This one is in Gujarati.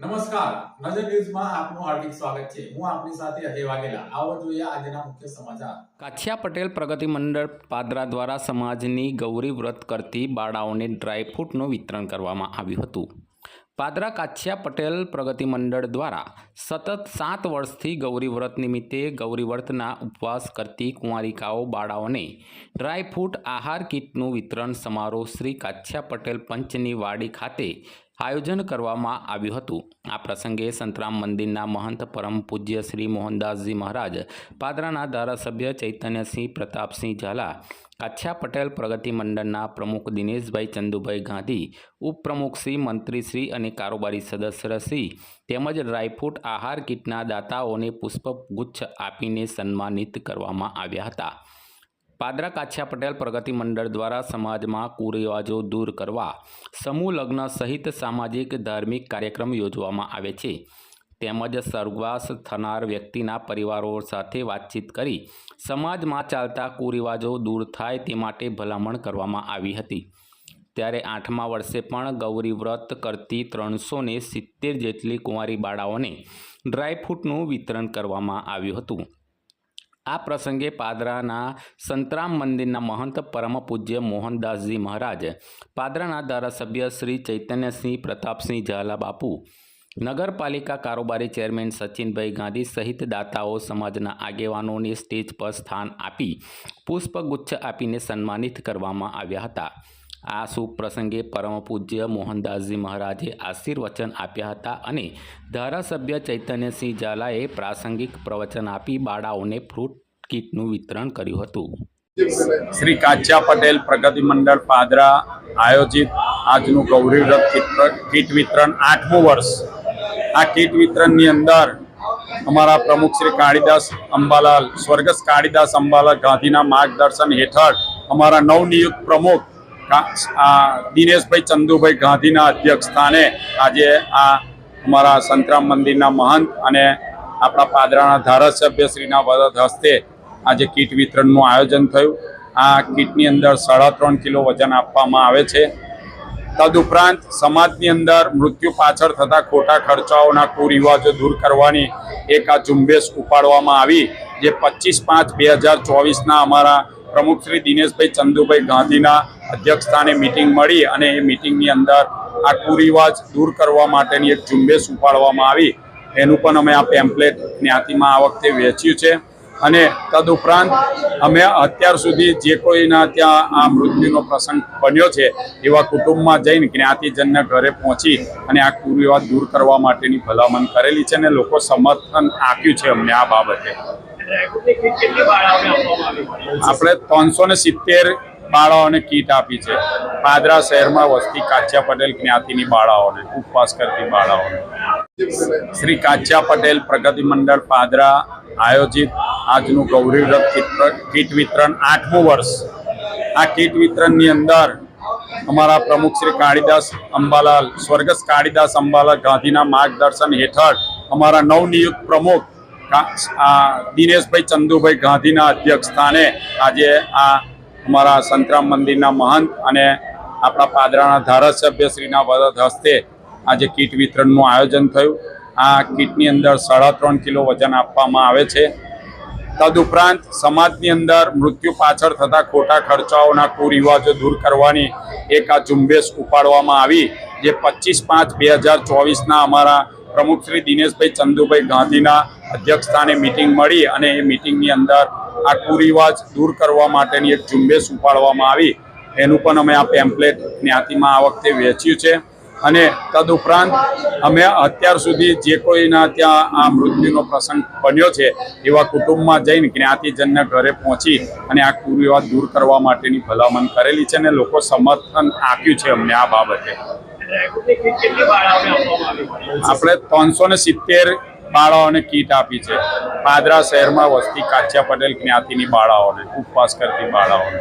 નમસ્કાર. નજર ન્યૂઝમાં આપનું હાર્દિક સ્વાગત છે. હું આપની સાથે અજય વાઘેલા. આવો જોઈએ આજના મુખ્ય સમાચાર. કાછિયા પટેલ પ્રગતિ મંડળ પાદરા દ્વારા સમાજની ગૌરી વ્રત કરતી બાળાઓને ડ્રાયફ્રૂટનું વિતરણ કરવામાં આવ્યું હતું. પાદરા કાછિયા પટેલ પ્રગતિ મંડળ દ્વારા સતત સાત વર્ષથી ગૌરી વ્રત નિમિત્તે ગૌરી વ્રતના ઉપવાસ કરતી કુંવારિકાઓ બાળાઓને ડ્રાયફ્રૂટ આહાર કીટનું વિતરણ સમારોહ શ્રી કાછિયા પટેલ પંચની વાડી ખાતે આયોજન કરવામાં આવ્યું હતું. આ પ્રસંગે સંતરામ મંદિરના મહંત પરમ પૂજ્ય શ્રી મોહનદાસજી મહારાજ, પાદરાના ધારાસભ્ય ચૈતન્યસિંહ પ્રતાપસિંહ ઝાલા કાછિયા પટેલ પ્રગતિ મંડળના પ્રમુખ દિનેશભાઈ ચંદુભાઈ ગાંધી ઉપપ્રમુખશ્રી મંત્રીશ્રી અને કારોબારી સદસ્યશ્રી તેમજ ડ્રાયફ્રૂટ આહાર કીટના દાતાઓને પુષ્પગુચ્છ આપીને સન્માનિત કરવામાં આવ્યા હતા. પાદરા કાછિયા પટેલ પ્રગતિ મંડળ દ્વારા સમાજમાં કુરિવાજો દૂર કરવા, સમૂહ લગ્ન સહિત સામાજિક ધાર્મિક કાર્યક્રમ યોજવામાં આવે છે. તેમજ સર્ગવાસ થનાર વ્યક્તિના પરિવારો સાથે વાતચીત કરી સમાજમાં ચાલતા કુરિવાજો દૂર થાય તે માટે ભલામણ કરવામાં આવી હતી. ત્યારે આઠમા વર્ષે પણ ગૌરી વ્રત કરતી ત્રણસો સિત્તેર જેટલી કુંવારી બાળાઓને ડ્રાયફ્રૂટનું વિતરણ કરવામાં આવ્યું હતું. આ પ્રસંગે પાદરાના સંતરામ મંદિરના મહંત પરમ પૂજ્ય મોહનદાસજી મહારાજ પાદરાના ધારાસભ્ય શ્રી ચૈતન્યસિંહ પ્રતાપસિંહ ઝાલા બાપુ નગરપાલિકા કારોબારી ચેરમેન સચિનભાઈ ગાંધી સહિત દાતાઓ સમાજના આગેવાનોને સ્ટેજ પર સ્થાન આપી પુષ્પગુચ્છ આપીને સન્માનિત કરવામાં આવ્યા હતા. આ શુભ પ્રસંગે પરમ પૂજ્ય મોહનદાસજી મહારાજે આશીર્વચન આપ્યા હતા અને ધારાસભ્ય ચૈતન્યસિંહ ઝાલાએ પ્રાસંગિક પ્રવચન આપી બાળાઓને ફ્રૂટ કીટનું વિતરણ કર્યું હતું. શ્રી કાચ્યા પટેલ પ્રગતિ મંડળ પાદરા આયોજિત આજનું ગૌરીવ્રત કીટ- વિતરણ આઠમું વર્ષ. આ કીટ વિતરણની અંદર અમારા પ્રમુખ શ્રી કાળીદાસ અંબાલાલ, સ્વર્ગસ્થ કાળીદાસ અંબાલાલ ગાંધીના માર્ગદર્શન હેઠળ અમારા નવનિયુક્ત પ્રમુખ દિનેશભાઈ ચંદુભાઈ ગાંધીના અધ્યક્ષ સ્થાને આજે આ અમારા સંતરામ મંદિરના મહંત અને આપણા પાદરાના ધારાસભ્ય શ્રીના વરદ હસ્તે આજે કીટ વિતરણનું આયોજન થયું. આ કીટની અંદર સાડા ત્રણ કિલો વજન આપવામાં આવે છે. તદુપરાંત સમાજની અંદર મૃત્યુ પાછળ થતા ખોટા ખર્ચાઓના કુરિવાજો દૂર કરવાની એક આ ઝુંબેશ ઉપાડવામાં આવી, જે પચીસ પાંચ બે હજાર ચોવીસના અમારા પ્રમુખ શ્રી દિનેશભાઈ ચંદુભાઈ ગાંધીના અધ્યક્ષ સ્થાને મિટિંગ મળી અને એ મિટિંગની અંદર આ કુરિવાજ દૂર કરવા માટેની એક ઝુંબેશ ઉપાડવામાં આવી. એનું પણ અમે આ પેમ્પલેટ જ્ઞાતિમાં આ વખતે વેચ્યું છે. અને તદુપરાંત અમે અત્યાર સુધી જે કોઈના ત્યાં આ મૃત્યુનો પ્રસંગ બન્યો છે એવા કુટુંબમાં જઈને જ્ઞાતિજનના ઘરે પહોંચી અને આ કુરિવાજ દૂર કરવા માટેની ભલામણ કરેલી છે અને લોકો સમર્થન આપ્યું છે અમને આ બાબતે. આપણે ત્રણસો ને સિત્તેર બાળાઓને કીટ આપી છે. પાદરા શહેરમાં વસતી કાચ્યા પટેલ જ્ઞાતિની બાળાઓને, ઉપવાસ કરતી બાળાઓને. શ્રી કાચ્યા પટેલ પ્રગતિ મંડળ પાદરા આયોજિત આજનું ગૌરી વ્રત કીટ- વિતરણ આઠમું વર્ષ. આ કીટ વિતરણની અંદર અમારા પ્રમુખ શ્રી કાળીદાસ અંબાલાલ, સ્વર્ગસ્થ કાળીદાસ અંબાલાલ ગાંધીના માર્ગદર્શન હેઠળ અમારા નવનિયુક્ત પ્રમુખ દિનેશભાઈ ચંદુભાઈ ગાંધીના અધ્યક્ષ સ્થાને આજે આ અમારા સંતરામ મંદિરના મહંત અને આપણા પાદરાના ધારાસભ્ય શ્રીના વરદ હસ્તે આજે કીટ વિતરણનું આયોજન થયું. આ કીટની અંદર સાડા ત્રણ કિલો વજન આપવામાં આવે છે. તદુપરાંત સમાજની અંદર મૃત્યુ પાછળ થતા ખોટા ખર્ચાઓના કુરિવાજો દૂર કરવાની એક આ ઝુંબેશ ઉપાડવામાં આવી, જે પચીસ પાંચ બે હજાર ચોવીસના અમારા પ્રમુખ શ્રી દિનેશભાઈ ચંદુભાઈ ગાંધીના અધ્યક્ષસ્થાને મિટિંગ મળી અને એ મિટિંગની અંદર આ કુરિવાજ દૂર કરવા માટેની એક ઝુંબેશ ઉપાડવામાં આવી. એનું પણ અમે આ પેમ્પલેટ જ્ઞાતિમાં આ વખતે વેચ્યું છે. અને તદુપરાંત અમે અત્યાર સુધી જે કોઈના ત્યાં આ મૃત્યુનો પ્રસંગ બન્યો છે એવા કુટુંબમાં જઈને જ્ઞાતિજનના ઘરે પહોંચી અને આ કુરિવાજ દૂર કરવા માટેની ભલામણ કરેલી છે અને લોકો સમર્થન આપ્યું છે અમને આ બાબતે. આપણે ત્રણસો ને સિત્તેર બાળાઓને કીટ આપી છે. પાદરા શહેરમાં વસતી કાચ્યા પટેલ જ્ઞાતિની બાળાઓને ઉપવાસ કરતી બાળાઓને.